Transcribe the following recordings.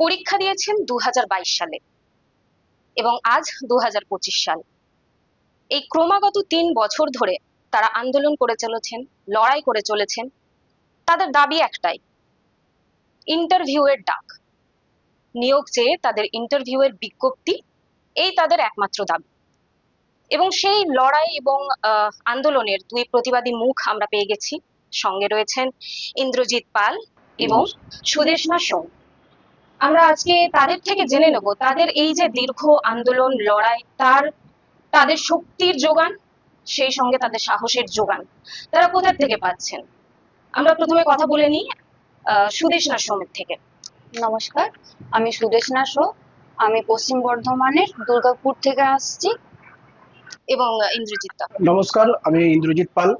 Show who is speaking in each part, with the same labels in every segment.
Speaker 1: পরীক্ষা দিয়েছেন দু হাজার বাইশ সালে এবং আজ দু হাজার পঁচিশ সাল। এই ক্রমাগত তিন বছর ধরে তারা আন্দোলন করে চলেছেন, লড়াই করে চলেছেন। তাদের দাবি একটাই ইন্টারভিউয়ের ডাক। নিয়োগ চেয়ে তাদের ইন্টারভিউয়ের বিজ্ঞপ্তি, এই তাদের একমাত্র দাবি। এবং সেই লড়াই এবং আন্দোলনের দুই প্রতিবাদী মুখ আমরা পেয়ে গেছি। সঙ্গে রয়েছেন ইন্দ্রজিৎ পাল এবং সুদেশনা সোম। আমরা আজকে তাদের থেকে জেনে নেব তাদের এই যে দীর্ঘ আন্দোলন লড়াই তার তাদের শক্তির যোগান সেই সঙ্গে তাদের সাহসের যোগান তারা কোথা থেকে পাচ্ছেন? আমরা প্রথমে কথা বলে নিই আহ, সুদেশনা সোমের থেকে।
Speaker 2: নমস্কার আমি সুদেশনা শো আমি পশ্চিম বর্ধমানের দুর্গাপুর থেকে আসছি
Speaker 1: এবং ইন্দ্রজিৎ দা।
Speaker 3: নমস্কার আমি ইন্দ্রজিৎ পাল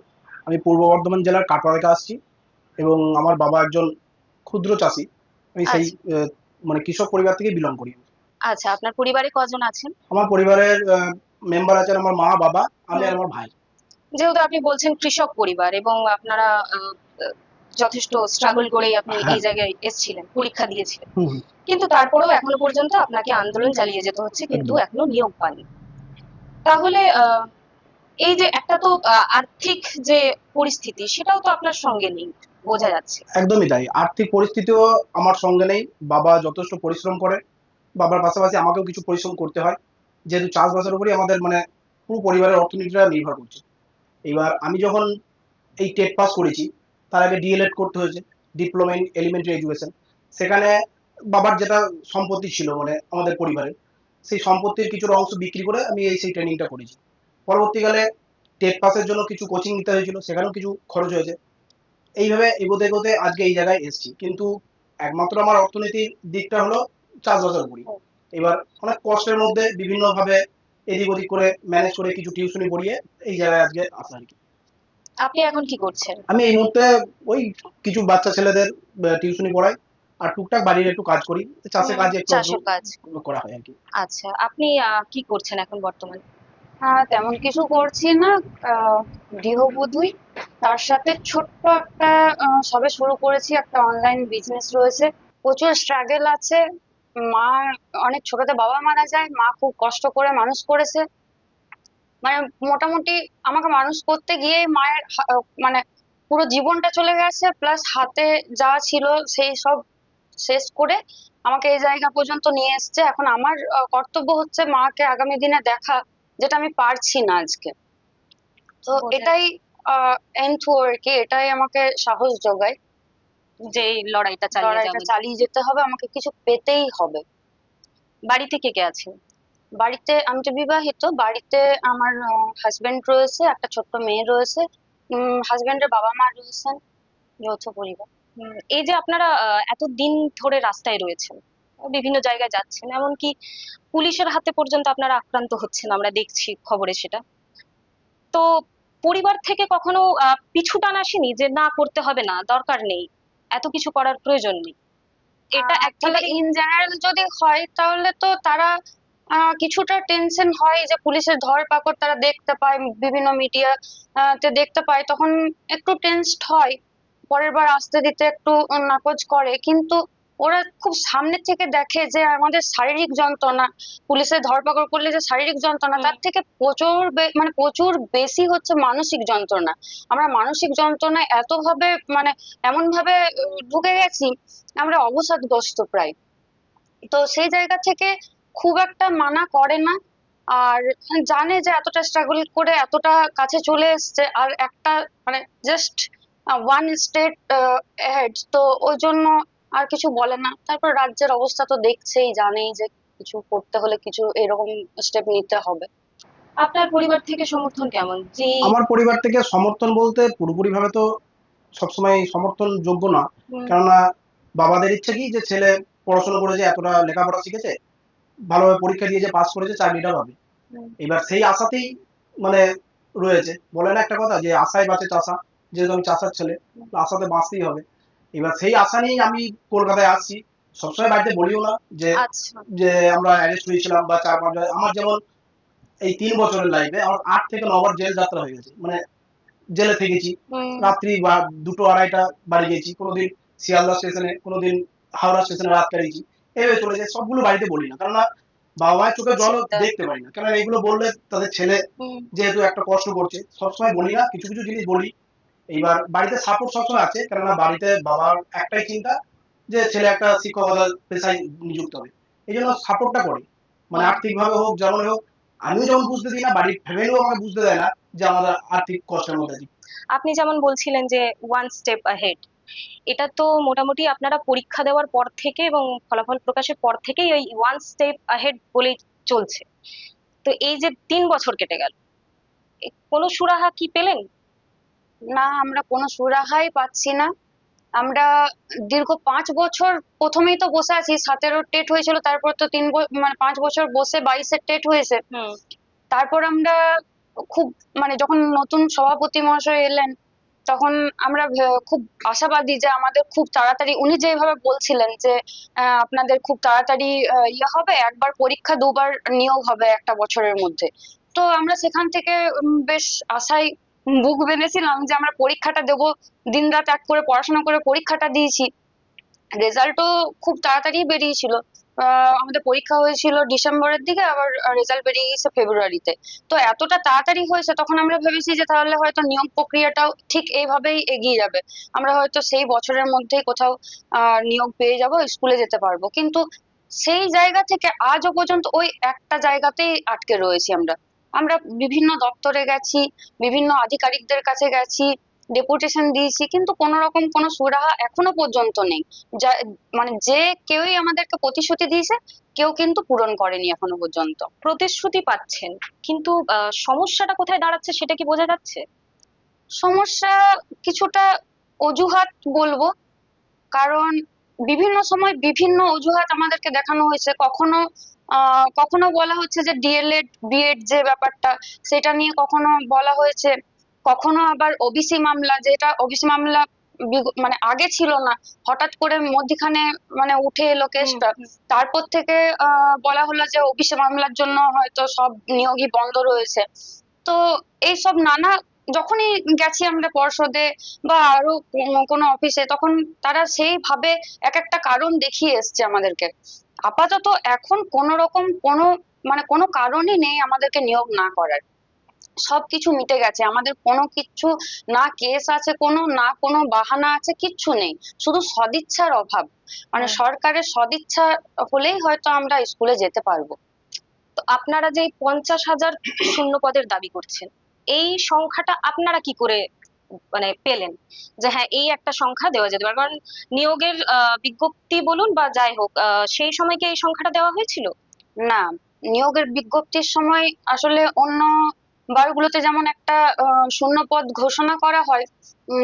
Speaker 3: আমি পূর্ব বর্ধমান জেলার কাটোয়া থেকে আসছি এবং আমার বাবা একজন ক্ষুদ্র চাষি আমি সেই আহ, মানে কৃষক পরিবার থেকে বিলং করি।
Speaker 1: আচ্ছা আপনার পরিবারে কজন আছেন?
Speaker 3: আমার পরিবারের মেম্বার আছেন আমার মা বাবা আমি আর আমার ভাই।
Speaker 1: যেহেতু আপনি বলছেন কৃষক পরিবার এবং আপনারা যথেষ্ট স্ট্রাগল করেই আপনি এই
Speaker 3: হ্যাঁ।
Speaker 1: জায়গায় এসেছিলেন পরীক্ষা দিয়েছিলেন। কিন্তু তারপরেও এখনও পর্যন্ত আপনাকে আন্দোলন চালিয়ে যেতে হচ্ছে কিন্তু এখনও নিয়োগ পাননি। তাহলে আহ, এই যে একটা তো আর্থিক যে পরিস্থিতি সেটাও তো আপনার সঙ্গে নেই। বোঝা যাচ্ছে।
Speaker 3: একদমই তাই। আর্থিক পরিস্থিতিও আমার সঙ্গে নেই। বাবা যথেষ্ট পরিশ্রম করে। বাবার পাশাপাশি আমাকেও কিছু পরিশ্রম করতে হয়। যেহেতু চাষবাসের উপরই আমাদের মানে পুরো পরিবারের অর্থনীতিটা নির্ভর করছে। এবার আমি যখন এই টেট পাস করেছি, তার আগে ডিএলএড করতে হয়েছে, ডিপ্লোমা ইন এলিমেন্টারি এডুকেশন। সেখানে বাবার যেটা সম্পত্তি ছিল মানে আমাদের পরিবারে সেই সম্পত্তির কিছুটা অংশ বিক্রি করে আমি এই সেই ট্রেনিংটা করেছি। পরবর্তীকালে টেট পাসের জন্য কিছু কোচিং নিতে হয়েছিল, সেখানেও কিছু খরচ হয়েছে। এইভাবে এগোতে এগোতে আজকে এই জায়গায় এসেছি। কিন্তু একমাত্র আমার অর্থনীতির দিকটা হলো চাষবাসের উপরই। এবার অনেক কষ্টের মধ্যে বিভিন্ন ভাবে এদিক ওদিক করে ম্যানেজ করে কিছু টিউশনি পড়িয়ে এই জায়গায় আজকে আসা আর কি।
Speaker 1: আপনি এখন কি করছেন?
Speaker 3: আমি এই মুহূর্তে ওই কিছু বাচ্চা ছেলেদের টিউশনি পড়াই আর টুকটাক বাড়ির একটু কাজ করি। চাষের কাজে একটু করা হয় আর কি।
Speaker 1: আচ্ছা আপনি কি করছেন এখন বর্তমানে?
Speaker 2: তেমন কিছু করছি না গৃহবধূই। তার সাথে ছোট্ট একটা সবে শুরু করেছি একটা অনলাইন বিজনেস রয়েছে। প্রচুর স্ট্রাগল আছে। মা, অনেক ছোটতে বাবা মারা যায়, মা খুব কষ্ট করে মানুষ করেছে। মানে মোটামুটি আমাকে মানুষ করতে গিয়ে মায়ের মানে পুরো জীবনটা চলে গেছে প্লাস হাতে যা ছিল সেই সব শেষ করে আমাকে এই জায়গা পর্যন্ত নিয়ে এসেছে। এখন আমার কর্তব্য হচ্ছে মাকে আগামী দিনে দেখা। যেটা আমি পারছি না আজকে। তো এটাই আর কি এটাই আমাকে সাহস যোগায়
Speaker 1: যে লড়াইটা চালিয়ে
Speaker 2: লড়াইটা চালিয়ে যেতে হবে আমাকে কিছু পেতেই হবে।
Speaker 1: বাড়িতে কে কে আছেন
Speaker 2: বাড়িতে আমি তো বিবাহিত বাড়িতে আমার হাজবেন্ড রয়েছে একটা ছোট্ট মেয়ে রয়েছে হাজবেন্ডের বাবা মা রয়েছেন যৌথ পরিবার।
Speaker 1: এই যে আপনারা এত দিন ধরে রাস্তায় রয়েছেন বিভিন্ন জায়গায় যাচ্ছেন এমনকি পুলিশের হাতে পর্যন্ত আপনারা আক্রান্ত হচ্ছেন আমরা দেখছি খবরে সেটা। তো পরিবার থেকে কখনো পিছু টান আসেনি যে না করতে হবে না দরকার নেই এত কিছু করার প্রয়োজন নেই। এটা অ্যাকচুয়ালি
Speaker 2: ইন জেনারেল যদি হয় তাহলে তো তারা কিছুটা টেনশন হয় যে পুলিশের ধরপাকড় তারা দেখতে পায় বিভিন্ন মিডিয়া তে দেখতে পায় তখন একটু টেনসড হয় পরের বার আসতে দিতে একটু নাকচ করে কিন্তু ওরা খুব সামনে থেকে দেখে যে আমাদের শারীরিক যন্ত্রণা পুলিশের ধরপাকড় করলে যে শারীরিক যন্ত্রণা তার থেকে প্রচুর মানে প্রচুর বেশি হচ্ছে মানসিক যন্ত্রণা। আমরা মানসিক যন্ত্রণা এত ভাবে মানে এমন ভাবে ঢুকে গেছি আমরা অবসাদগ্রস্ত প্রায়। তো সেই জায়গা থেকে খুব একটা মানা করে না আর জানে যে এতটা স্ট্রাগল করে এতটা কাছে চলে এসছে আর একটা মানে জাস্ট ওয়ান স্টেট হেড তো ওই জন্য আর কিছু বলে না। তারপর রাজ্যের অবস্থা তো দেখছেই জানেই যে কিছু করতে হলে কিছু এরকম স্টেপ নিতে হবে।
Speaker 1: আপনার পরিবার থেকে সমর্থন কেমন? যে
Speaker 3: আমার পরিবার থেকে সমর্থন বলতে পুরোপুরি ভাবে তো সবসময় সমর্থন যোগ্য না কেননা বাবাদের ইচ্ছা কি যে ছেলে পড়াশোনা করেছে এতটা লেখাপড়া শিখেছে ভালোভাবে পরীক্ষা দিয়েছে পাস করেছে চাকরিটা পাবে। এবার সেই আশাতেই মানে রয়েছে। বলে না একটা কথা যে আশায় বাঁচে চাষা যেহেতু আমি চাষার ছেলে আশাতে বাঁচতেই হবে। এবার সেই আশা নিয়েই আমি কলকাতায় আসছি। সবসময় বাড়িতে বলিও না যে
Speaker 1: আচ্ছা।
Speaker 3: যে আমরা অ্যারেস্ট হয়েছিলাম বা চার পাঁচ আমার যেমন এই তিন বছরের লাইফে আমার আট থেকে নবার জেল যাত্রা হয়ে গেছে। মানে জেলে থেকেছি। রাত্রি বা দুটো আড়াইটা বাড়ি গেছি। কোনোদিন শিয়ালদা স্টেশনে কোনোদিন হাওড়া স্টেশনে রাত কাটিয়েছি। এইভাবে চলে যায় সবগুলো বাড়িতে বলি না। কারণ বাবা মায়ের চোখে জল দেখতে পারি না। কারণ এগুলো বললে তাদের ছেলে যেহেতু একটা কষ্ট করছে সবসময় বলি না। কিছু কিছু জিনিস বলি। এইবার বাড়িতে সাপোর্ট সবসময় আছে, কেননা বাড়িতে বাবার একটাই চিন্তা যে ছেলে একটা শিক্ষকতার পেশায় নিযুক্ত হবে। এই জন্য সাপোর্টটা করে। মানে আর্থিক ভাবে হোক, যেমন হোক, আমিও যেমন বুঝতে দিই না, বাড়ির ফ্যামিলিও আমাকে বুঝতে দেয় না যে আমাদের আর্থিক কষ্টের মধ্যে আছি।
Speaker 1: আপনি যেমন বলছিলেন যে ওয়ান স্টেপ আহেড এটা তো মোটামুটি আপনারা পরীক্ষা দেওয়ার পর থেকে এবং ফলাফল প্রকাশের পর থেকেই ওই ওয়ান স্টেপ আহেড বলেই চলছে। তো এই যে তিন বছর কেটে গেল কোনো সুরাহা কি পেলেন?
Speaker 2: না আমরা কোনো সুরাহাই পাচ্ছি না। আমরা দীর্ঘ পাঁচ বছর প্রথমেই তো বসে আছি সতেরো টেট হয়েছিল তারপর তো তিন মানে পাঁচ বছর বসে বাইশের টেট হয়েছে।
Speaker 1: হুম।
Speaker 2: তারপর আমরা খুব মানে যখন নতুন সভাপতি মহাশয় এলেন তখন আমরা খুব আশাবাদী যে আমাদের খুব তাড়াতাড়ি উনি যেভাবে বলছিলেন যে আহ, আপনাদের খুব তাড়াতাড়ি ইয়ে হবে একবার পরীক্ষা দুবার নিয়োগ হবে একটা বছরের মধ্যে। তো আমরা সেখান থেকে বেশ আশায় বুক বেঁধেছিলাম যে আমরা পরীক্ষাটা দেবো, দিনরাত এক করে পড়াশোনা করে পরীক্ষাটা দিয়েছি। রেজাল্টও খুব তাড়াতাড়ি বেরিয়েছিল। আমাদের পরীক্ষা হয়েছিল ডিসেম্বরের দিকে, আবার রেজাল্ট বেরিয়ে গেছে ফেব্রুয়ারিতে। তো এতটা তাড়াতাড়ি হয়েছে, তখন আমরা ভেবেছি যে তাহলে হয়তো নিয়োগ প্রক্রিয়াটাও ঠিক এইভাবেই এগিয়ে যাবে। আমরা হয়তো সেই বছরের মধ্যেই কোথাও নিয়োগ পেয়ে যাব, স্কুলে যেতে পারব। কিন্তু সেই জায়গা থেকে আজও পর্যন্ত ওই একটা জায়গাতেই আটকে রয়েছি আমরা। আমরা বিভিন্ন দপ্তরে গেছি, বিভিন্ন আধিকারিকদের কাছে গেছি ডেপুটেশন দিয়েছি, কিন্তু কোনো রকম কোনো সুরাহা এখনও পর্যন্ত নেই। যা মানে যে কেউই আমাদেরকে প্রতিশ্রুতি দিয়েছে, কেউ কিন্তু পূরণ করেনি এখনও পর্যন্ত।
Speaker 1: প্রতিশ্রুতি পাচ্ছেন, কিন্তু সমস্যাটা কোথায় দাঁড়াচ্ছে সেটা কি বোঝা যাচ্ছে?
Speaker 2: সমস্যা কিছুটা অজুহাত বলব, কারণ বিভিন্ন সময় বিভিন্ন অজুহাত আমাদেরকে দেখানো হয়েছে। কখনো কখনো বলা হচ্ছে যে ডিএলএড বিএড যে ব্যাপারটা সেটা নিয়ে কখনো বলা হয়েছে? কখনো আবার ওবিসি মামলা যেটা ওবিসি মামলা মানে আগে ছিল না হঠাৎ করে মধ্যিখানে মানে উঠে এলো কেসটা। তারপর থেকে বলা হলো যে ওবিসি মামলার জন্য হয়তো সব নিয়োগই বন্ধ রয়েছে। তো এইসব নানা যখনই গেছি আমরা পর্ষদে বা আরও কোনো- কোনো অফিসে তখন তারা সেইভাবে এক একটা কারণ দেখিয়ে এসছে আমাদেরকে। আপাতত এখন কোনো রকম কোনো মানে কোনো কারণই নেই আমাদেরকে নিয়োগ না করার। সবকিছু মিটে গেছে আমাদের কোনো কিছু না কেস আছে কোনো না কোনো বাহানা আছে কিচ্ছু নেই। শুধু সদিচ্ছার অভাব। মানে সরকারের সদিচ্ছা হলেই হয়তো আমরা স্কুলে যেতে পারব।
Speaker 1: তো আপনারা যে পঞ্চাশ হাজার শূন্য পদের দাবি করছেন এই সংখ্যাটা আপনারা কি করে মানে পেলেন যে হ্যাঁ এই একটা সংখ্যা দেওয়া যেতে পারে। কারণ নিয়োগের বিজ্ঞপ্তি বলুন বা যাই হোক সেই সময় কি এই সংখ্যাটা দেওয়া হয়েছিল?
Speaker 2: না নিয়োগের বিজ্ঞপ্তির সময় আসলে অন্য বারগুলোতে যেমন একটা আহ, শূন্য পদ ঘোষণা করা হয়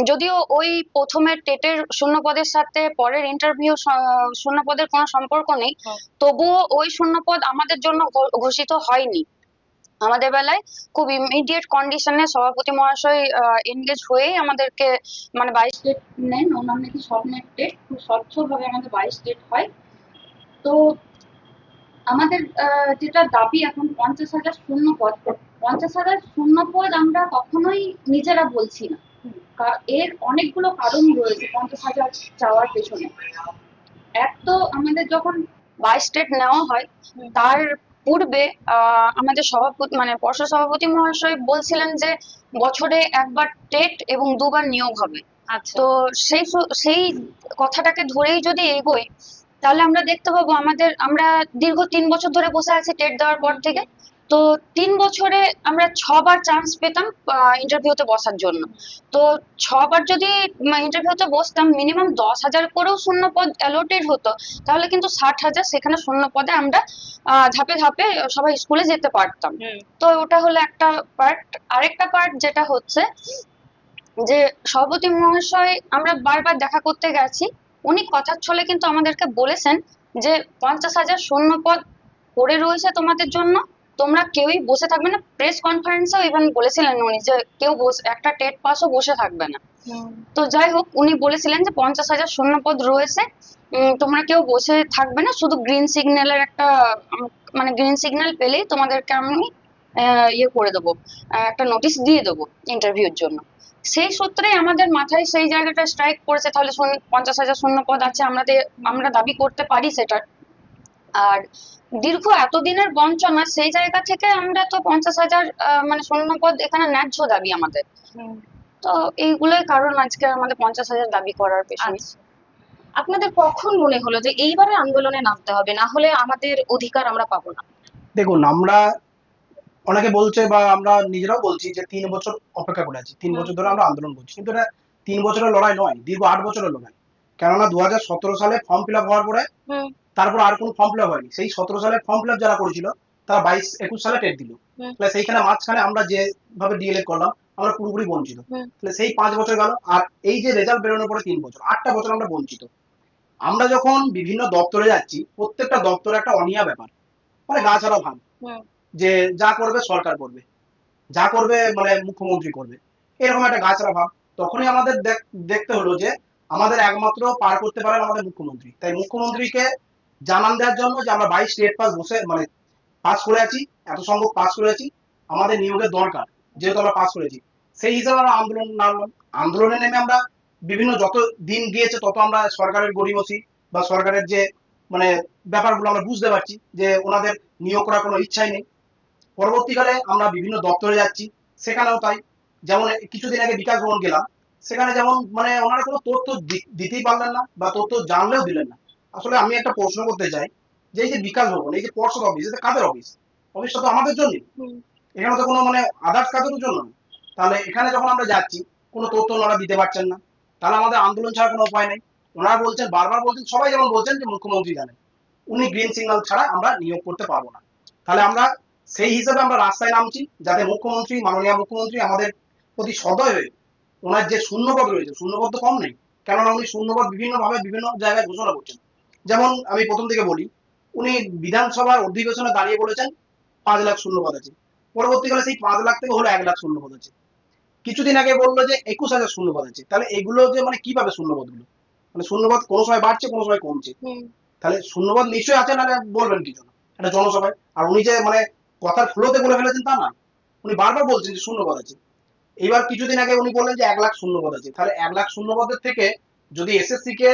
Speaker 2: যদিও ওই প্রথমের টেটের শূন্য পদের সাথে পরের ইন্টারভিউ শূন্য পদের কোনো সম্পর্ক নেই। তবুও ওই শূন্য পদ আমাদের জন্য ঘোষিত হয়নি। আমাদের বেলায় খুব ইমিডিয়েট কন্ডিশনে সভাপতি মহাশয় এনগেজ হয়েই আমাদেরকে মানে বাইশ ডেট নেন। ওনার নাকি স্বপ্নের ডেট খুব স্বচ্ছভাবে আমাদের বাইশ ডেট হয়। তো আমাদের যেটা দাবি এখন পঞ্চাশ হাজার শূন্য পদ পঞ্চাশ হাজার শূন্য পদ আমরা কখনোই নিজেরা বলছি না। এর অনেকগুলো কারণ রয়েছে পঞ্চাশ হাজার চাওয়ার পেছনে। এক তো আমাদের যখন বাইশ ডেট নেওয়া হয় তার পূর্বে আহ, আমাদের সভাপতি মানে পর্ষদ সভাপতি মহাশয় বলছিলেন যে বছরে একবার টেট এবং দুবার নিয়োগ হবে।
Speaker 1: আচ্ছা।
Speaker 2: তো সেই সেই কথাটাকে ধরেই যদি এগোই তাহলে আমরা দেখতে পাবো আমাদের আমরা দীর্ঘ তিন বছর ধরে বসে আছি টেট দেওয়ার পর থেকে। তো তিন বছরে আমরা ছবার চান্স পেতাম ইন্টারভিউতে বসার জন্য। তো ছবার যদি ইন্টারভিউতে বসতাম মিনিমাম দশ হাজার করেও শূন্য পদ অ্যালোটেড হতো। তাহলে কিন্তু ষাট হাজার সেখানে শূন্য পদে আমরা আহ, ধাপে ধাপে সবাই স্কুলে যেতে পারতাম। তো ওটা হলো একটা পার্ট আরেকটা পার্ট যেটা হচ্ছে যে সভাপতি মহাশয় আমরা বারবার দেখা করতে গেছি। উনি কথার ছলে কিন্তু আমাদেরকে বলেছেন যে পঞ্চাশ হাজার শূন্য পদ পড়ে রয়েছে তোমাদের জন্য। তোমরা কেউই বসে থাকবে না। প্রেস কনফারেন্সেও ইভেন বলেছিলেন উনি যে কেউ বসে একটা টেট পাসও বসে থাকবে না। তো যাই হোক উনি বলেছিলেন যে পঞ্চাশ হাজার শূন্য পদ রয়েছে তোমরা কেউ বসে থাকবে না শুধু গ্রিন সিগন্যালের একটা মানে গ্রিন সিগন্যাল পেলেই তোমাদেরকে আমি আহ, ইয়ে করে দেবো একটা নোটিশ দিয়ে দেবো ইন্টারভিউর জন্য। সেই সূত্রে আমাদের মাথায় সেই জায়গাটা স্ট্রাইক করেছে। তাহলে পঞ্চাশ হাজার শূন্য পদ আছে আমাদের আমরা দাবি করতে পারি সেটা আর দীর্ঘ এতদিনের বঞ্চনা সেই জায়গা থেকে আমরা তো পঞ্চাশ হাজার আহ, মানে শূন্যপদ এখানে ন্যায্য দাবি আমাদের। তো এইগুলোই কারণ আজকে আমাদের পঞ্চাশ হাজার দাবি করার পেছনে।
Speaker 1: আচ্ছা। আপনাদের কখন মনে হলো যে এইবারে আন্দোলনে নামতে হবে? না হলে আমাদের অধিকার আমরা পাবো না।
Speaker 3: দেখুন আমরা অনেকে বলছে বা আমরা নিজেরাও বলছি যে তিন বছর অপেক্ষা করে আছি। তিন বছর ধরে আমরা আন্দোলন করছি। কিন্তু এটা তিন বছরের লড়াই নয় দীর্ঘ আট বছরের লড়াই। কেননা দু হাজার সতেরো সালে ফর্ম ফিল আপ হওয়ার পরে তারপর আর কোনো ফর্ম ফিল আপ হয়নি। সেই সতেরো সালে ফর্ম ফিলাপ যারা করেছিল তারা বাইশ একুশ সালে টেট দিল। তাহলে সেইখানে মাঝখানে আমরা যেভাবে ডিএলএড করলাম আমরা পুরোপুরি বঞ্চিত। তাহলে সেই পাঁচ বছর গেল আর এই যে রেজাল্ট বেরোনোর পরে তিন বছর আটটা বছর আমরা বঞ্চিত। আমরা যখন বিভিন্ন দপ্তরে যাচ্ছি প্রত্যেকটা দপ্তরে একটা অনিয়া ব্যাপার। মানে গা ছাড়া ভাব যে যা করবে সরকার করবে। যা করবে মানে মুখ্যমন্ত্রী করবে। এরকম একটা গাছরা ভাব। তখনই আমাদের দেখ- দেখতে হলো যে আমাদের একমাত্র পার করতে পারেন আমাদের মুখ্যমন্ত্রী। তাই মুখ্যমন্ত্রীকে জানান দেওয়ার জন্য যে আমরা বাইশ স্টেট পাস বসে মানে পাস করে আছি, এত সংখ্যক পাস করে আছি, আমাদের নিয়োগের দরকার, যেহেতু আমরা পাস করেছি। সেই হিসাবে আমরা আন্দোলন নামলাম আন্দোলনে নেমে আমরা বিভিন্ন যত দিন গিয়েছে, তত আমরা সরকারের গড়িমসি বা সরকারের যে মানে ব্যাপারগুলো আমরা বুঝতে পারছি যে ওনাদের নিয়োগ করার কোনো ইচ্ছাই নেই। পরবর্তীকালে আমরা বিভিন্ন দপ্তরে যাচ্ছি, সেখানেও তাই। যেমন কিছুদিন আগে বিকাশ ভবন গেলাম, সেখানে যেমন মানে ওনারা কোনো তথ্য দিতেই পারলেন না বা তথ্য জানলেও দিলেন না। আসলে আমি একটা প্রশ্ন করতে চাই যে এই যে বিকাশ ভবন এই যে পর্ষদ অফিস এটা কাদের অফিস অফিসটা তো আমাদের জন্য এখানে তো কোনো মানে আদার্স কাজের জন্য না। তাহলে এখানে যখন আমরা যাচ্ছি কোনো তথ্য ওনারা দিতে পারছেন না। তাহলে আমাদের আন্দোলন ছাড়া কোনো উপায় নেই। ওনারা বলছেন বারবার বলছেন সবাই যেমন বলছেন যে মুখ্যমন্ত্রী জানেন। উনি গ্রিন সিগন্যাল ছাড়া আমরা নিয়োগ করতে পারব না। তাহলে আমরা সেই হিসাবে আমরা রাস্তায় নামছি যাতে মুখ্যমন্ত্রী মাননীয় মুখ্যমন্ত্রী আমাদের প্রতি সদয় হয়ে ওনার যে শূন্যপদ রয়েছে শূন্যপদ তো কম নেই। কেননা উনি শূন্যপদ বিভিন্ন ভাবে বিভিন্ন জায়গায় ঘোষণা করছেন। যেমন আমি প্রথম থেকে বলি উনি বিধানসভার অধিবেশনে দাঁড়িয়ে বলেছেন পাঁচ লাখ শূন্যপদ আছে। পরবর্তীকালে সেই পাঁচ লাখ থেকে হলো এক লাখ শূন্যপদ আছে। কিছুদিন আগে বলল যে একুশ হাজার শূন্যপদ আছে। তাহলে এগুলো যে মানে কীভাবে শূন্যপদগুলো মানে শূন্যপদ কোনো সময় বাড়ছে কোনো সময় কমছে। তাহলে শূন্যপদ নিশ্চয়ই আছে না বলবেন কি জন্য? একটা জনসভায়। আর উনি যে মানে কথার ফ্লোতে বলে ফেলেছেন তা না। উনি বারবার বলছেন যে শূন্যপদ আছে। এবার কিছুদিন আগে উনি বললেন যে এক লাখ শূন্যপদ আছে। তাহলে এক লাখ শূন্যপদের থেকে যদি এসএসসি কে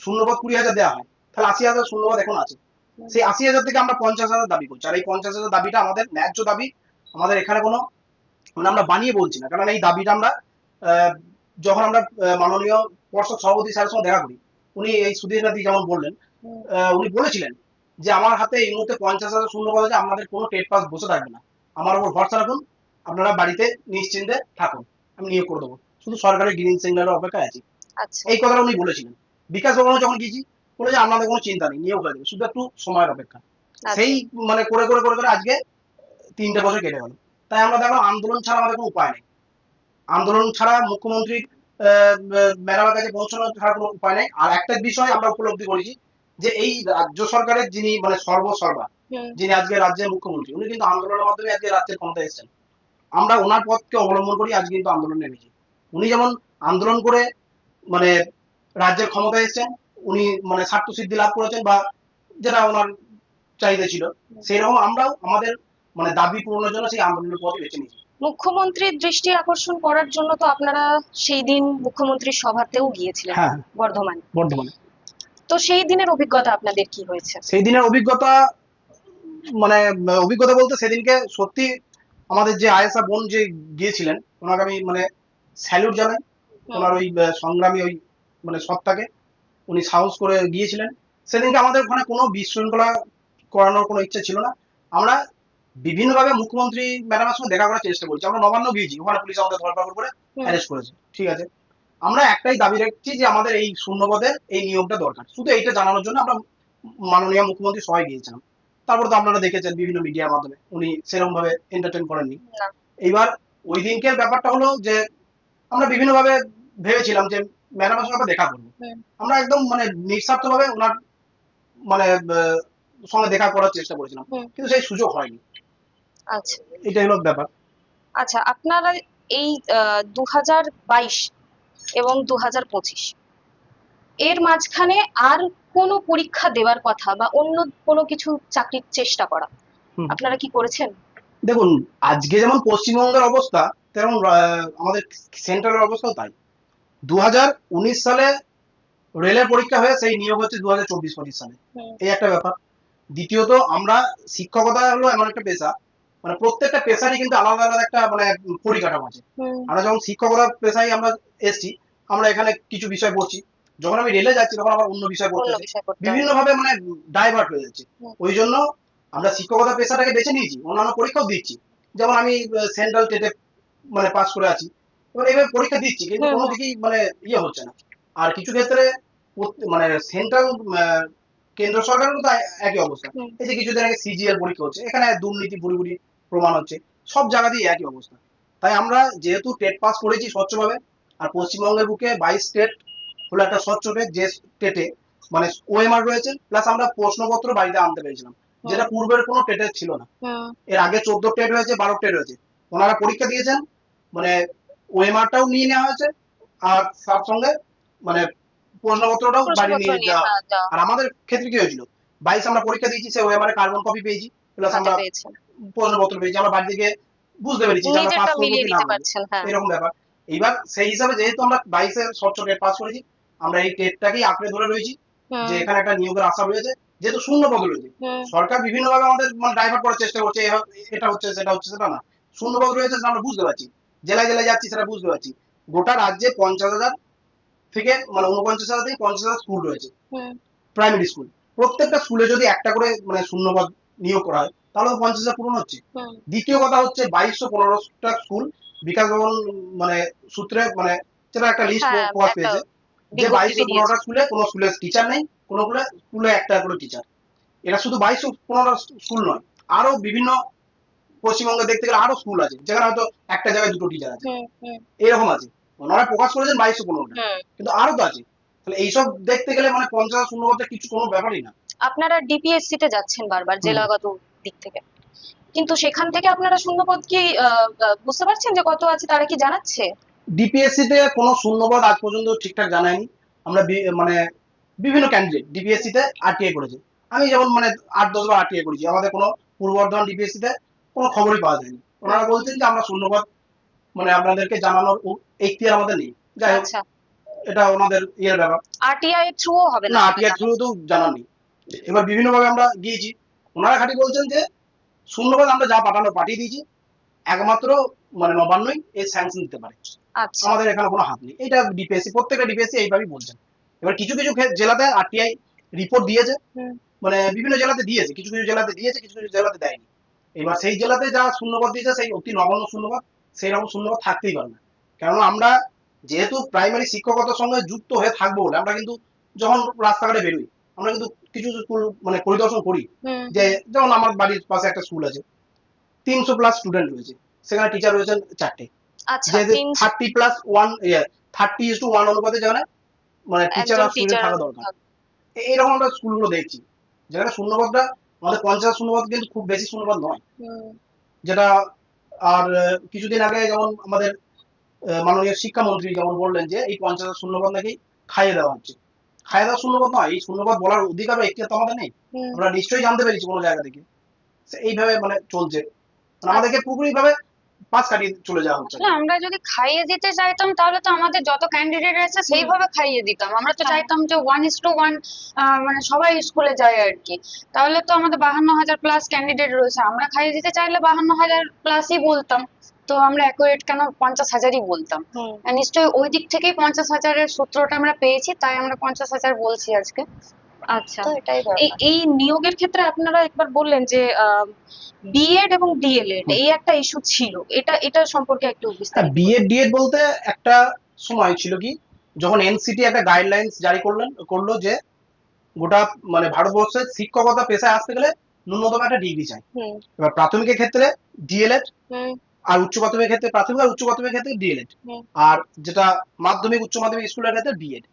Speaker 3: শূন্যপদ কুড়ি হাজার দেওয়া হয় তাহলে আশি হাজার শূন্যপদ এখন আছে। সেই আশি হাজার থেকে আমরা পঞ্চাশ হাজার দাবি করছি। আর এই পঞ্চাশ হাজার দাবিটা আমাদের ন্যায্য দাবি। আমাদের এখানে কোনো মানে আমরা বানিয়ে বলছি না। কারণ এই দাবিটা আমরা যখন আমরা মাননীয় পর্ষদ সভাপতি স্যারের সঙ্গে দেখা করি উনি এই সুধীর নাথি যেমন বললেন উনি বলেছিলেন যে আমার হাতে এই মুহূর্তে পঞ্চাশ হাজার শূন্যপদ আছে আমাদের কোনো টেট পাস বসে থাকবে না। আমার উপর ভরসা রাখুন আপনারা বাড়িতে নিশ্চিন্তে থাকুন। আমি নিয়োগ করে দেবো। শুধু সরকারের গ্রিন সিগন্যালের অপেক্ষায় আছি।
Speaker 1: আচ্ছা।
Speaker 3: এই কথাটা উনি বলেছিলেন। বিকাশ ভবনে যখন গিয়েছি বলে যে আপনাদের কোনো চিন্তা নেই নিয়োগ হয়ে যাবে শুধু একটু সময়ের অপেক্ষা।
Speaker 1: আচ্ছা।
Speaker 3: সেই মানে করে করে করে করে আজকে তিনটে বছর কেটে গেল। তাই আমরা দেখলাম আন্দোলন ছাড়া আমাদের কোনো উপায় নেই। আন্দোলন ছাড়া মুখ্যমন্ত্রী ম্যাডামের কাছে পৌঁছানো ছাড়া কোনো উপায় নেই। আর একটা বিষয় আমরা উপলব্ধি করেছি যে এই রাজ্য সরকারের যিনি মানে সর্বসর্বা যিনি আজকে রাজ্যের মুখ্যমন্ত্রী উনি কিন্তু আন্দোলনের মাধ্যমে আজকে রাজ্যের ক্ষমতায় এসেছেন। আমরা ওনার পথকে অবলম্বন করি আজকে কিন্তু আন্দোলন নেমেছি। উনি যেমন আন্দোলন করে মানে রাজ্যের ক্ষমতায় এসেছেন উনি মানে স্বার্থ সিদ্ধি লাভ করেছেন বা যেটা ওনার চাহিদা ছিল সেই রকম আমরাও আমাদের মানে দাবি পূরণের জন্য সেই আন্দোলনের পথে বেছে নিয়েছি।
Speaker 1: মুখ্যমন্ত্রীর দৃষ্টি আকর্ষণ করার জন্য তো আপনারা সেই দিন মুখ্যমন্ত্রীর সভাতেও গিয়েছিলেন
Speaker 3: হ্যাঁ।
Speaker 1: বর্ধমানে।
Speaker 3: বর্ধমানে।
Speaker 1: তো সেই দিনের অভিজ্ঞতা আপনাদের কি হয়েছে?
Speaker 3: সেই দিনের অভিজ্ঞতা মানে অভিজ্ঞতা বলতে সেদিনকে সত্যি আমাদের যে আয়েসা বোন যে গিয়েছিলেন ওনাকে আমি মানে স্যালুট জানাই ওনার ওই সংগ্রামী ওই মানে সত্তাকে। উনি সাহস করে গিয়েছিলেন। সেদিনকে আমাদের ওখানে কোনো বিশৃঙ্খলা করানোর কোনো ইচ্ছা ছিল না। আমরা বিভিন্নভাবে মুখ্যমন্ত্রী ম্যাডামের সঙ্গে দেখা করার চেষ্টা করছি। আমরা নবান্ন গিয়েছি ওখানে পুলিশ আমাদের ধরপাকড় করে অ্যারেস্ট করেছে। ঠিক আছে? আমরা একটাই দাবি রাখছি যে আমাদের এই শূন্যপদের এই নিয়োগটা দরকার। শুধু এইটা জানানোর জন্য আমরা মাননীয় মুখ্যমন্ত্রী সবাই গিয়েছিলাম। তারপর তো আপনারা দেখেছেন বিভিন্ন মিডিয়ার মাধ্যমে। উনি সেরকম ভাবে এন্টারটেন করেননি এইবার ওই দিনকের ব্যাপারটা হলো যে আমরা বিভিন্নভাবে ভেবেছিলাম যে ম্যাডামের সঙ্গে দেখা করব। আমরা একদম মানে নিঃস্বার্থ ভাবে ওনার মানে সঙ্গে দেখা করার চেষ্টা করেছিলাম। কিন্তু সেই সুযোগ হয়নি।
Speaker 1: আচ্ছা।
Speaker 3: এটাই হলো ব্যাপার।
Speaker 1: আচ্ছা আপনারা এই দু হাজার বাইশ এবং দু হাজার পঁচিশ এর মাঝখানে আর কোনো পরীক্ষা দেওয়ার কথা বা অন্য কোনো কিছু চাকরির চেষ্টা করা আপনারা কি করেছেন?
Speaker 3: দেখুন আজকে যেমন পশ্চিমবঙ্গের অবস্থা তেমন আমাদের সেন্ট্রালের অবস্থাও তাই। দু হাজার উনিশ সালে রেলের পরীক্ষা হয়ে সেই নিয়োগ হচ্ছে দু হাজার চব্বিশ পঁচিশ সালে। এই একটা ব্যাপার। দ্বিতীয়ত আমরা শিক্ষকতা হলো এমন একটা পেশা মানে প্রত্যেকটা পেশারই কিন্তু আলাদা আলাদা একটা মানে পরিকাঠামো আছে। আমরা যখন শিক্ষকতার পেশায় আমরা এসেছি আমরা এখানে কিছু বিষয় পড়ছি যখন আমি রেলে যাচ্ছি তখন আবার অন্য বিষয়
Speaker 1: পড়তে।
Speaker 3: বিভিন্ন ভাবে মানে ডাইভার্ট হয়ে যাচ্ছে। ওই জন্য আমরা শিক্ষকতা পেশাটাকে বেছে নিয়েছি অন্যান্য পরীক্ষাও দিচ্ছি। যেমন আমি সেন্ট্রাল টেটে মানে পাস করে আছি। এবার এবার পরীক্ষা দিচ্ছি কিন্তু কোনো দিকেই মানে ইয়ে হচ্ছে না। আর কিছু ক্ষেত্রে মানে সেন্ট্রাল কেন্দ্র সরকারেরও তো একই অবস্থা। এই যে কিছুদিন আগে সিজিএল পরীক্ষা হচ্ছে এখানে দুর্নীতি পুরোপুরি প্রমাণ হচ্ছে সব জায়গাতেই একই অবস্থা। তাই আমরা যেহেতু টেট পাস করেছি স্বচ্ছভাবে আর পশ্চিমবঙ্গের বুকে বাইশ স্টেট হলো একটা স্বচ্ছ টেট যে স্টেটে মানে ওএমআর রয়েছে প্লাস আমরা প্রশ্নপত্র বাড়িতে আনতে পেরেছিলাম যেটা পূর্বের কোনো টেটের ছিল না। এর আগে চোদ্দ টেট হয়েছে বারো টেট হয়েছে। ওনারা পরীক্ষা দিয়েছেন মানে ওএমআরটাও নিয়ে নেওয়া হয়েছে আর তার সঙ্গে মানে প্রশ্নপত্রটাও বাড়ি নিয়ে
Speaker 1: নিয়ে
Speaker 3: যাওয়া।
Speaker 1: হ্যাঁ,
Speaker 3: আর আমাদের ক্ষেত্রে কি হয়েছিল? বাইশ আমরা পরীক্ষা দিয়েছি সে ওএমআর এর কার্বন কপি পেয়েছি প্লাস আমরা প্রশ্নপত্র পেয়েছি। আমরা বাড়ি থেকে বুঝতে পেরেছি যে আমরা পাস করব কি না
Speaker 1: নিতে
Speaker 3: করব।
Speaker 1: পারছেন হ্যাঁ।
Speaker 3: এরকম ব্যাপার। এইবার সেই হিসাবে যেহেতু আমরা বাইশের স্বচ্ছ টেট পাস করেছি আমরা এই টেটটাকেই আঁকড়ে ধরে রয়েছি যে এখানে একটা নিয়োগের আশা রয়েছে যেহেতু শূন্য পদ রয়েছে। সরকার বিভিন্ন ভাবে আমাদের মানে ডাইভার্ট করার চেষ্টা করছে এটা হচ্ছে সেটা হচ্ছে সেটা না। শূন্য পদ রয়েছে আমরা বুঝতে পারছি। জেলায় জেলায় যাচ্ছি সেটা বুঝতে পারছি। গোটা রাজ্যে পঞ্চাশ হাজার থেকে মানে উনপঞ্চাশ হাজার থেকে পঞ্চাশ হাজার স্কুল রয়েছে। প্রাইমারি স্কুল প্রত্যেকটা স্কুলে যদি একটা করে মানে শূন্য পদ নিয়োগ করা হয় তাহলে তো পঞ্চাশ হাজার পূরণ হচ্ছে। দ্বিতীয় কথা হচ্ছে বাইশশো পনেরোটা স্কুল বিকাশ ভবন মানে সূত্রে মানে সেটা একটা লিস্ট
Speaker 1: হ্যাঁ,
Speaker 3: প্রকাশ পেয়েছে। যে বাইশশো পনেরোটা স্কুলে কোনো স্কুলে টিচার নেই কোনো স্কুলে স্কুলে একটা করে টিচার এটা শুধু বাইশশো পনেরো স্কুল নয় আরও বিভিন্ন পশ্চিমবঙ্গে দেখতে গেলে আরও স্কুল আছে যেখানে হয়তো একটা জায়গায় দুটো টিচার আছে। এরকম আছে। ওনারা প্রকাশ করেছেন বাইশশো পনেরোটা। কিন্তু আরও তো আছে। তাহলে এইসব দেখতে গেলে মানে পঞ্চাশ শূন্য বলতে কিছু কোনো ব্যাপারই না।
Speaker 1: আপনারা ডিপিএসসি তে যাচ্ছেন বারবার জেলাগত দিক থেকে। কিন্তু সেখান থেকে আপনারা শূন্যপদ কি বুঝতে পারছেন যে কত আছে তারা কি জানাচ্ছে?
Speaker 3: ডিপিএসসি তে কোনো শূন্যপদ আজ পর্যন্ত ঠিকঠাক জানায়নি। আমরা মানে বিভিন্ন ক্যান্ডিডেট ডিপিএসসি তে আরটিআই করেছে। আমি যেমন মানে আট দশ বার আরটিআই করেছি। আমাদের কোনো পূর্ব বর্ধমান ডিপিএসসি তে কোনো খবরই পাওয়া যায়নি। ওনারা বলছেন যে আমরা শূন্যবাদ মানে আপনাদেরকে জানানোর এখতিয়ার আমাদের নেই। যাই হোক
Speaker 1: আচ্ছা।
Speaker 3: এটা ওনাদের ইয়ের ব্যাপার।
Speaker 1: আরটিআই থ্রু হবে
Speaker 3: না? আরটিআই থ্রুতেও জানা নেই। এবার বিভিন্ন ভাবে আমরা গিয়েছি। ওনারা খালি বলছেন যে শূন্যবাদ আমরা যা পাঠানো পাঠিয়ে দিয়েছি একমাত্র মানে নবান্নই এই স্যাংশন দিতে পারে।
Speaker 1: আচ্ছা।
Speaker 3: আমাদের এখানে কোনো হাত নেই। এটা ডিপিএসসি প্রত্যেকটা ডিপিএসসি এইভাবেই বলছেন এবার কিছু কিছু জেলাতে আরটিআই রিপোর্ট দিয়েছে। মানে বিভিন্ন জেলাতে দিয়েছে কিছু কিছু জেলাতে দিয়েছে কিছু কিছু জেলাতে দেয়নি। এবার সেই জেলাতে যা শূন্যপদ দিয়েছে সেই অতি নগণ্য শূন্যপদ সেই রকম শূন্যপদ থাকতেই পারে না। কেননা আমরা যেহেতু প্রাইমারি শিক্ষকতার সঙ্গে যুক্ত হয়ে থাকব বলে আমরা কিন্তু যখন রাস্তাঘাটে বেরোই আমরা কিন্তু কিছু স্কুল মানে পরিদর্শন করি। যে যেমন আমার বাড়ির পাশে একটা স্কুল আছে তিনশো প্লাস স্টুডেন্ট রয়েছে সেখানে টিচার রয়েছেন চারটে। Thirty plus one thirty is to one অনুপাতে যেখানে মানে টিচার আর স্টুডেন্ট থাকা দরকার। এইরকম আমরা স্কুলগুলো দেখছি। যেখানে শূন্যপদটা আমাদের পঞ্চাশ শূন্যপদ কিন্তু খুব বেশি শূন্যপদ নয়। যেটা আর কিছুদিন আগে যেমন আমাদের মাননীয় শিক্ষামন্ত্রী যেমন বললেন যে এই পঞ্চাশ শূন্যপদ নাকি খাইয়ে দেওয়া হচ্ছে খাইয়ে দেওয়া শূন্যপদ নয় এই শূন্যপদ বলার অধিকার বা এখতিয়ার তো আমাদের নেই। আমরা নিশ্চয়ই জানতে পেরেছি কোনো জায়গা থেকে। এইভাবে মানে চলছে। মানে আমাদেরকে পুরোপুরি ভাবে পাস কাটিয়ে চলে যাওয়া হচ্ছে।
Speaker 2: আমরা যদি খাইয়ে দিতে চাইতাম তাহলে তো আমাদের যত ক্যান্ডিডেট আছে সেইভাবে খাইয়ে দিতাম। আমরা তো
Speaker 1: হ্যাঁ।
Speaker 2: চাইতাম যে ওয়ান ইস টু ওয়ান মানে সবাই স্কুলে যায় আর কি। তাহলে তো আমাদের বাহান্ন হাজার প্লাস ক্যান্ডিডেট রয়েছে। আমরা খাইয়ে দিতে চাইলে বাহান্ন হাজার প্লাসই বলতাম। তো আমরা অ্যাকুরেট কেন পঞ্চাশ হাজারই বলতাম। নিশ্চয়ই ওই দিক থেকেই পঞ্চাশ হাজারের সূত্রটা আমরা পেয়েছি তাই আমরা পঞ্চাশ হাজার বলছি আজকে।
Speaker 1: আচ্ছা। এই এই নিয়োগের ক্ষেত্রে আপনারা একবার বললেন যে বিএড এবং ডিএলএড এই একটা ইস্যু ছিল। এটা এটা সম্পর্কে একটু বিস্তারিত
Speaker 3: বিএড ডিএড বলতে একটা সময় ছিল কি যখন এনসিটি একটা গাইডলাইন্স জারি করলেন করল যে গোটা মানে ভারতবর্ষের শিক্ষকতা পেশায় আসতে গেলে ন্যূনতম একটা ডিগ্রি চাই। এবার প্রাথমিকের ক্ষেত্রে ডিএলএড আর উচ্চ মাধ্যমিকের ক্ষেত্রে প্রাথমিক আর উচ্চ মাধ্যমিকের ক্ষেত্রে ডিএলএড আর যেটা মাধ্যমিক উচ্চ মাধ্যমিক স্কুলের ক্ষেত্রে বিএড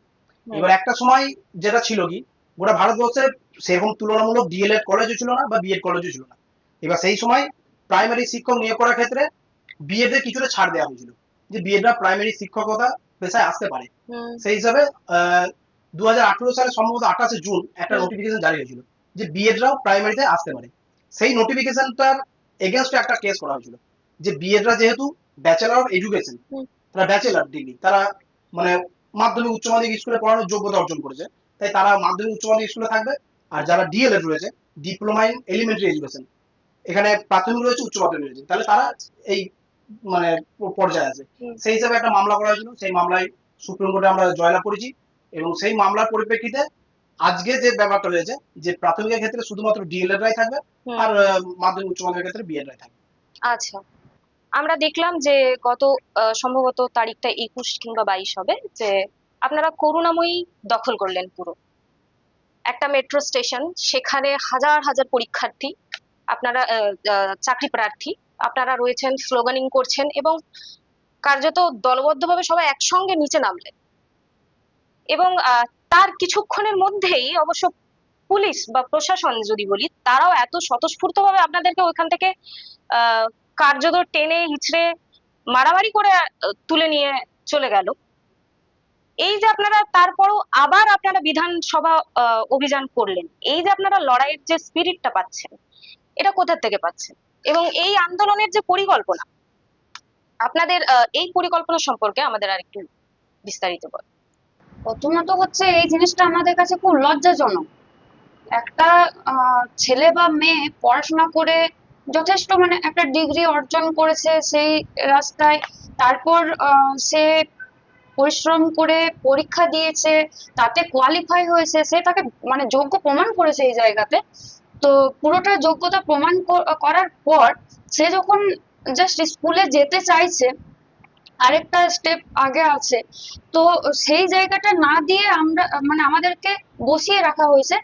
Speaker 3: এবার একটা সময় যেটা ছিল কি গোটা ভারতবর্ষে সেরকম তুলনামূলক ডিএলএড কলেজও ছিল না বা বিএড কলেজও ছিল না। এবার সেই সময় প্রাইমারি শিক্ষক নিয়োগ করার ক্ষেত্রে বিএড এর কিছুটা ছাড় দেওয়া হয়েছিল যে বিএডরা প্রাইমারি শিক্ষকতা পেশায় আসতে পারে। সেই হিসাবে দু হাজার আঠেরো সালে সম্ভবত আঠাশে জুন একটা নোটিফিকেশন জারি হয়েছিল যে বিএড বিএডরাও প্রাইমারিতে আসতে পারে। সেই নোটিফিকেশনটার এগেনস্টে একটা কেস করা হয়েছিল যে বিএডরা যেহেতু ব্যাচেলার অফ এডুকেশন। তারা ব্যাচেলার ডিগ্রি তারা মানে মাধ্যমিক উচ্চ মাধ্যমিক স্কুলে পড়ানোর যোগ্যতা অর্জন করেছে। তাই তারা মাধ্যমিক উচ্চ মাধ্যমিক স্কুলে থাকবে। আর যারা ডিএলএড রয়েছে ডিপ্লোমা ইন এলিমেন্টারি এডুকেশন এখানে প্রাথমিক রয়েছে উচ্চ প্রাথমিক রয়েছে। তাহলে তারা এই মানে পর্যায়ে আছে। সেই হিসাবে একটা মামলা করা হয়েছিল। সেই মামলায় সুপ্রিম কোর্টে আমরা জয়লাভ করেছি। এবং সেই মামলার পরিপ্রেক্ষিতে আজকে যে ব্যাপারটা রয়েছে যে প্রাথমিকের ক্ষেত্রে শুধুমাত্র ডিএলএড রাই থাকবে আর মাধ্যমিক উচ্চ মাধ্যমিকের ক্ষেত্রে বিএড রাই থাকবে।
Speaker 1: আচ্ছা। আমরা দেখলাম যে গত সম্ভবত তারিখটা একুশ কিংবা বাইশ হবে যে আপনারা করুণাময়ী দখল করলেন পুরো। একটা মেট্রো স্টেশন সেখানে হাজার হাজার পরীক্ষার্থী, আপনারা চাকরি প্রার্থী, আপনারা রয়েছেন স্লোগানিং করছেন এবং কার্যত দলবদ্ধভাবে সবাই একসঙ্গে নিচে নামলেন। এবং তার কিছুক্ষণের মধ্যেই অবশ্য পুলিশ বা প্রশাসন যদি বলি, তারাও এত স্বতঃস্ফূর্তভাবে আপনাদেরকে ওইখান থেকে কার্যত টেনে, হিচড়ে, মারামারি করে তুলে নিয়ে চলে গেল। এই যে আপনারা তারপরও আবার আপনারা বিধানসভা অভিযান করলেন, এই যে আপনারা লড়াইয়ের যে স্পিরিটটা পাচ্ছেন, এটা কোথা থেকে পাচ্ছেন? এবং এই আন্দোলনের যে পরিকল্পনা, আপনাদের এই পরিকল্পনা সম্পর্কে আমাদের আর একটু বিস্তারিত বল।
Speaker 2: প্রথমত হচ্ছে এই জিনিসটা আমাদের কাছে খুব লজ্জাজনক। একটা ছেলে বা মেয়ে পড়াশোনা করে যথেষ্ট মানে একটা ডিগ্রি অর্জন করেছে সেই রাস্তায়, তারপর সে পরিশ্রম করে পরীক্ষা দিয়েছে, তাতে কোয়ালিফাই হয়েছে, সে তাকে মানে যোগ্য প্রমাণ করেছে এই জায়গাতে। তো পুরোটা যোগ্যতা প্রমাণ করার পর সে যখন জাস্ট স্কুলে যেতে চাইছে, আরেকটা স্টেপ আগে আছে। তো সেই জায়গাটা না দিয়ে আমরা মানে আমাদেরকে বসিয়ে রাখা হয়েছে।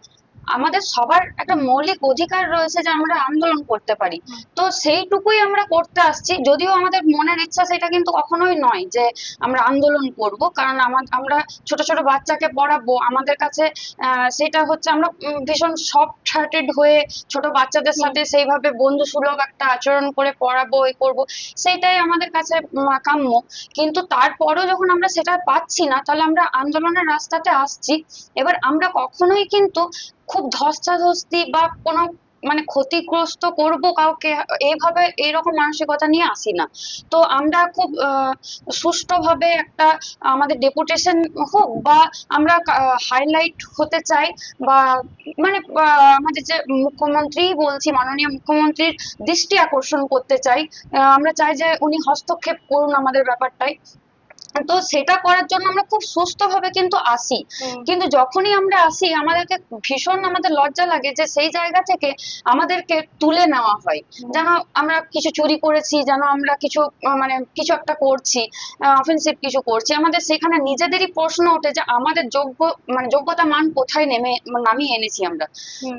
Speaker 2: আমাদের সবার একটা মৌলিক অধিকার রয়েছে যে আমরা আন্দোলন করতে পারি। তো সেইটুকুই আমরা করতে আসছি। যদিও আমাদের মনের ইচ্ছা সেটা কিন্তু কখনোই নয় যে আমরা আন্দোলন করব কারণ আমা- আমরা ছোট ছোট বাচ্চাকে পড়াবো। আমাদের কাছে আহ, সেটা হচ্ছে আমরা ভীষণ সফট হার্টেড হয়ে ছোট বাচ্চাদের সাথে সেইভাবে বন্ধু সুলভ একটা আচরণ করে পড়াবো এ করব সেইটাই আমাদের কাছে কাম্য। কিন্তু তারপরও যখন আমরা সেটা পাচ্ছি না তাহলে আমরা আন্দোলনের রাস্তাতে আসছি। এবার আমরা কখনোই কিন্তু খুব ধস্তাধস্তি বা কোনো মানে ক্ষতিগ্রস্ত করব কাউকে এইভাবে এইরকম মানসিকতা নিয়ে আসি না। তো আমরা খুব সুষ্ঠুভাবে একটা আমাদের ডেপুটেশন হোক বা আমরা হাইলাইট হতে চাই বা মানে আমাদের যে মুখ্যমন্ত্রী বলছি, মাননীয় মুখ্যমন্ত্রীর দৃষ্টি আকর্ষণ করতে চাই আমরা চাই যে উনি হস্তক্ষেপ করুন আমাদের ব্যাপারটায় তো সেটা করার জন্য আমরা খুব সুস্থভাবে কিন্তু আসি। কিন্তু যখনই আমরা আসি আমাদেরকে ভীষণ আমাদের লজ্জা লাগে যে সেই জায়গা থেকে আমাদেরকে তুলে নেওয়া হয়। যেন আমরা কিছু চুরি করেছি যেন আমরা কিছু মানে কিছু একটা করছি অফেন্সিভ কিছু করছি। আমাদের সেখানে নিজেদেরই প্রশ্ন ওঠে যে আমাদের যোগ্য মানে যোগ্যতা মান কোথায় নেমে নামিয়ে এনেছি আমরা।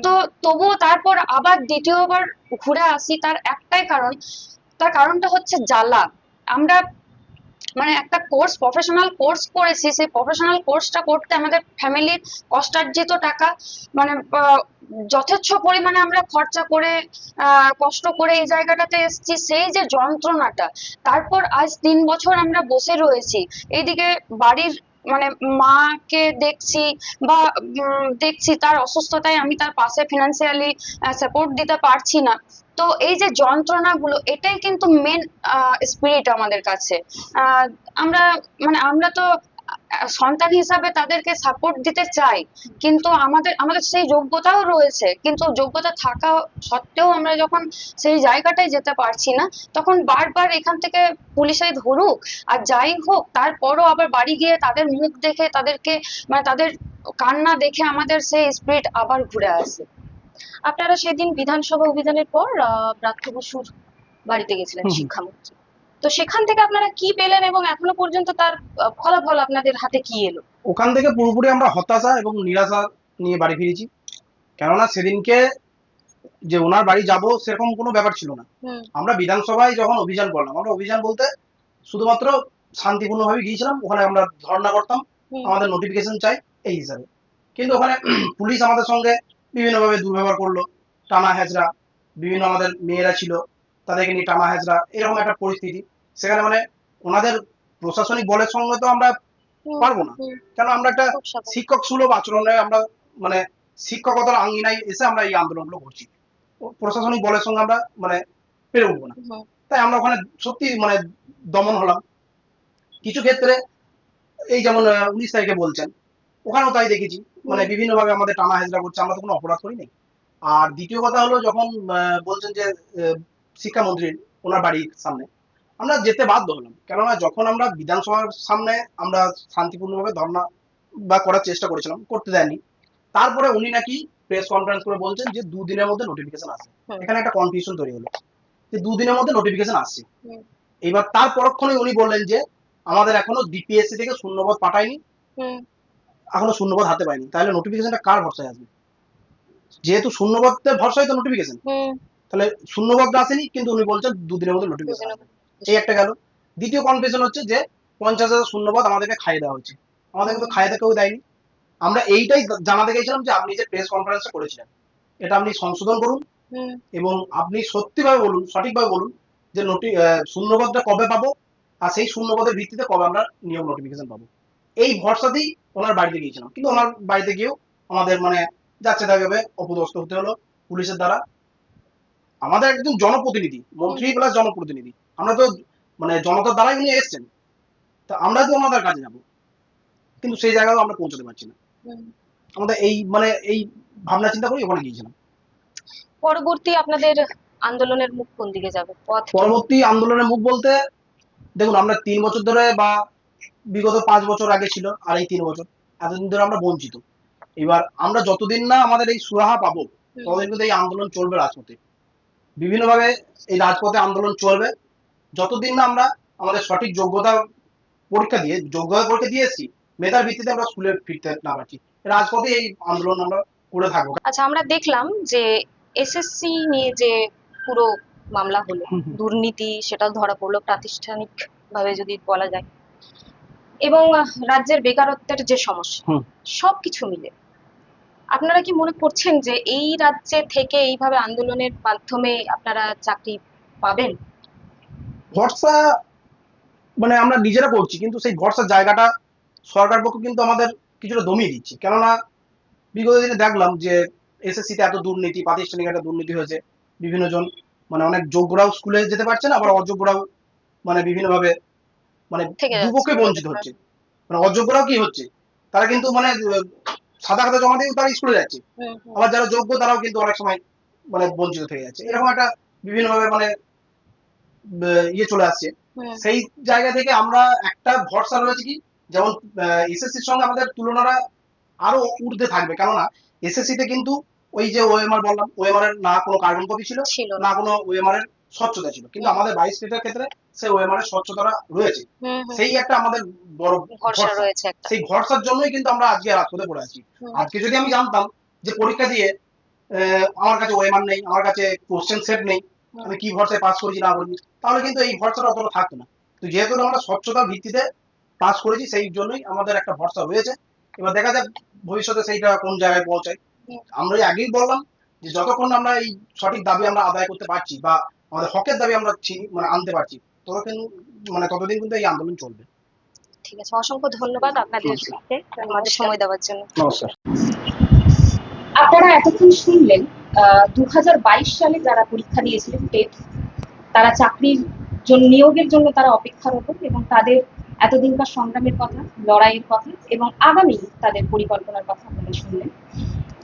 Speaker 2: তো তবুও তারপর আবার দ্বিতীয়বার ঘুরে আসি। তার একটাই কারণ তার কারণটা হচ্ছে জ্বালা। আমরা মানে একটা কোর্স প্রফেশনাল কোর্স করেছি, সেই প্রফেশনাল কোর্সটা করতে আমাদের ফ্যামিলির কষ্টার্জিত টাকা মানে যথেচ্ছ পরিমাণে আমরা খরচা করে কষ্ট করে এই জায়গাটাতে এসেছি, সেই যে যন্ত্রণাটা। তারপর আজ তিন বছর আমরা বসে রয়েছি। এইদিকে বাড়ির মানে মাকে দেখছি বা দেখছি, তার অসুস্থতায় আমি তার পাশে ফিনান্সিয়ালি সাপোর্ট দিতে পারছি না। তো এই যে যন্ত্রণাগুলো, এটাই কিন্তু মেন স্পিরিট আমাদের কাছে। আমরা মানে আমরা তো সন্তান হিসাবে তাদেরকে সাপোর্ট দিতে চাই, কিন্তু আমাদের আমাদের সেই যোগ্যতাও রয়েছে। কিন্তু যোগ্যতা থাকা সত্ত্বেও আমরা যখন সেই জায়গাটায় যেতে পারছি না, তখন বারবার এখান থেকে পুলিশে ধরুক, আর যাই হোক, তারপরও আবার বাড়ি গিয়ে তাদের মুখ দেখে, তাদেরকে মানে তাদের কান্না দেখে আমাদের সেই স্পিরিট আবার ঘুরে আসে।
Speaker 1: আপনারা সেদিন বিধানসভা অভিযানের পর ব্রাত্য বসুর বাড়িতে গেছিলেন শিক্ষামন্ত্রী। তো সেখান থেকে আপনারা কি পেলেন এবং এখনও পর্যন্ত তার ফলাফল আপনাদের হাতে কি এলো?
Speaker 3: ওখান থেকে পুরোপুরি আমরা হতাশা এবং নিরাশা নিয়ে বাড়ি ফিরেছি। কেননা সেদিনকে যে ওনার বাড়ি যাব সেরকম কোনো ব্যাপার ছিল না। আমরা বিধানসভায় যখন অভিযান করলাম আমরা অভিযান বলতে শুধুমাত্র শান্তিপূর্ণভাবে গিয়েছিলাম ওখানে আমরা ধর্ণা করতাম আমাদের নোটিফিকেশন চাই এই হিসাবে। কিন্তু ওখানে পুলিশ আমাদের সঙ্গে বিভিন্নভাবে দুর্ব্যবহার করল। টানা হেজরা বিভিন্ন আমাদের মেয়েরা ছিল তাদেরকে নিয়ে টানা হেজরা এরকম একটা পরিস্থিতি। সেখানে মানে ওনাদের প্রশাসনিক বলের সঙ্গে তো আমরা পারব না। কেন আমরা একটা শিক্ষক সুলভ আচরণে আমরা মানে শিক্ষকতার আঙ্গিনায় এসে আমরা এই আন্দোলনগুলো করছি। প্রশাসনিক বলের সঙ্গে আমরা মানে পেরে উঠবো না। তাই আমরা ওখানে সত্যি মানে দমন হলাম। কিছু ক্ষেত্রে এই যেমন উনিশ তারিখে বলছেন ওখানেও তাই দেখেছি। মানে। বিভিন্ন ভাবে আমাদের টানা হেজরা করছে আমরা তো কোনো অপরাধ করি নাই। আর দ্বিতীয় কথা হলো যখন বলছেন যে শিক্ষামন্ত্রীর ওনার বাড়ির সামনে আমরা যেতে বাধ্য হলাম। কেননা যখন আমরা বিধানসভার সামনে আমরা শান্তিপূর্ণভাবে ধর্ণা বা করার চেষ্টা করেছিলাম করতে দেয়নি তারপরে উনি নাকি প্রেস কনফারেন্স করে বলছেন যে দুদিনের মধ্যে নোটিফিকেশন আসে এখানে একটা কনফিউশন তৈরি হলো যে দুদিনের মধ্যে নোটিফিকেশন আসছে। এবার তার পরক্ষণে উনি বললেন যে আমাদের এখনও ডিপিএসসি থেকে শূন্যপদ পাঠায়নি। এখনও শূন্যপদ হাতে পায়নি তাহলে নোটিফিকেশনটা কার ভরসায় আসবে? যেহেতু শূন্যপদের ভরসায় তো নোটিফিকেশন তাহলে শূন্যপদটা আসেনি কিন্তু উনি বলছেন দুদিনের মধ্যে নোটিফিকেশন এই একটা গেল। দ্বিতীয় কনফিউশন হচ্ছে যে পঞ্চাশ হাজার শূন্যপদ আমাদেরকে খাইয়ে দেওয়া হচ্ছে আমাদেরকে তো খাইয়ে কেউ দেয়নি। আমরা এইটাই জানাতে গেছিলাম যে আপনি যে প্রেস কনফারেন্সটা করেছিলেন এটা আপনি সংশোধন করুন এবং আপনি সত্যিভাবে বলুন সঠিকভাবে বলুন যে নোটি শূন্যপদটা কবে পাবো? আর সেই শূন্যপদের ভিত্তিতে কবে আমরা নিয়ম নোটিফিকেশন পাবো? এই ভরসাতেই ওনার বাড়িতে গিয়েছিলাম। কিন্তু ওনার বাড়িতে গিয়েও আমাদের মানে যাচ্ছে তাকে অপদস্থ হতে হলো পুলিশের দ্বারা। আমাদের একজন জনপ্রতিনিধি মন্ত্রী প্লাস জনপ্রতিনিধি। আমরা তো মানে জনতার দ্বারাই উনি এসছেন। তা আমরা তো ওনাদের কাছে যাব। কিন্তু সেই জায়গায় আমরা পৌঁছতে পারছি না। আমাদের এই মানে এই ভাবনা চিন্তা করে ওখানে গিয়েছিলাম।
Speaker 1: পরবর্তী আপনাদের আন্দোলনের মুখ কোন দিকে যাবে?
Speaker 3: পরবর্তী আন্দোলনের মুখ বলতে দেখুন আমরা তিন বছর ধরে বা বিগত পাঁচ বছর আগে ছিল আর এই তিন বছর। এতদিন ধরে আমরা বঞ্চিত। এবার আমরা যতদিন না আমাদের এই সুরাহা পাবো ততদিন কিন্তু এই আন্দোলন চলবে রাজপথে। বিভিন্নভাবে এই রাজপথে আন্দোলন চলবে। যতদিন না আমরা আমাদের সঠিক যোগ্যতা পরীক্ষা দিয়ে যোগ্যতা পরীক্ষা দিয়ে এসেছি মেধার ভিত্তিতে আমরা স্কুলে ফিরতে না পারছি। রাজপথে এই আন্দোলন আমরা করে থাকব।
Speaker 1: আচ্ছা আমরা দেখলাম যে এসএসসি নিয়ে যে পুরো মামলা হলো। দুর্নীতি সেটা ধরা পড়ল প্রাতিষ্ঠানিক ভাবে যদি বলা যায়। এবং রাজ্যের বেকারত্বের যে সমস্যা
Speaker 3: হুম।
Speaker 1: সবকিছু মিলে। আপনারা কি মনে করছেন যে এই রাজ্যে থেকে এইভাবে আন্দোলনের মাধ্যমে আপনারা চাকরি পাবেন?
Speaker 3: ভরসা মানে আমরা নিজেরা করছি কিন্তু সেই ভরসার জায়গাটা সরকার পক্ষ কিন্তু আমাদের কিছুটা দমিয়ে দিচ্ছে। কেননা বিগত দিনে দেখলাম যে এসএসসিতে এত দুর্নীতি প্রাতিষ্ঠানিক একটা দুর্নীতি হয়েছে। বিভিন্ন জন মানে অনেক যোগ্যরাও স্কুলে যেতে পারছে না আবার অযোগ্যরাও মানে বিভিন্নভাবে মানে দুপক্ষে বঞ্চিত হচ্ছে। মানে অযোগ্যরাও কি হচ্ছে? তারা কিন্তু মানে সাদা খাতা জমা দিয়ে তারা স্কুলে যাচ্ছে। আবার যারা যোগ্য তারাও কিন্তু অনেক সময় মানে বঞ্চিত থেকে যাচ্ছে। এরকম একটা বিভিন্নভাবে মানে ইয়ে চলে আসছে। সেই জায়গা থেকে আমরা একটা ভরসা রয়েছে কি? যেমন এসএসসির সঙ্গে আমাদের তুলনাটা আরও ঊর্ধ্বে থাকবে। কেননা এসএসসি তে কিন্তু ওই যে ওএমআর বললাম ওএমআর এর না কোনো কার্বন কপি ছিল
Speaker 1: না।
Speaker 3: কোনো ওএমআর এর স্বচ্ছতা ছিল। কিন্তু আমাদের বাইশ স্টেটের ক্ষেত্রে সেই ওএমআর এর স্বচ্ছতাটা রয়েছে। সেই একটা আমাদের বড়
Speaker 1: ভরসা রয়েছে
Speaker 3: সেই ভরসার জন্যই কিন্তু আমরা আজকে রাজপথে পড়ে আছি। আজকে যদি আমি জানতাম যে পরীক্ষা দিয়ে আমার কাছে ওএমআর নেই আমার কাছে কোশ্চেন সেট নেই আমি কি ভরসায় পাস করেছি না করেছি তাহলে কিন্তু এই ভরসাটা অতটা থাকতো না। তো যেহেতু আমরা স্বচ্ছতার ভিত্তিতে পাস করেছি সেই জন্যই আমাদের একটা ভরসা রয়েছে। এবার দেখা যাক ভবিষ্যতে সেইটা কোন জায়গায় পৌঁছায়। আমরা আগেই বললাম যে যতক্ষণ আমরা এই সঠিক দাবি আমরা আদায় করতে পারছি বা আমাদের হকের দাবি আমরা মানে আনতে পারছি। ততক্ষণ মানে ততদিন কিন্তু এই আন্দোলন চলবে।
Speaker 1: ঠিক আছে অসংখ্য ধন্যবাদ আপনাদেরকে আমাদের সময় দেওয়ার জন্য।
Speaker 3: নমস্কার।
Speaker 1: আপনারা এতক্ষণ শুনলেন দু হাজার বাইশ সালে যারা পরীক্ষা দিয়েছিলেন টেট তারা চাকরির জন্য নিয়োগের জন্য তারা অপেক্ষারত এবং তাদের এতদিনকার সংগ্রামের কথা লড়াইয়ের কথা এবং আগামী তাদের পরিকল্পনার কথা আপনারা শুনলেন।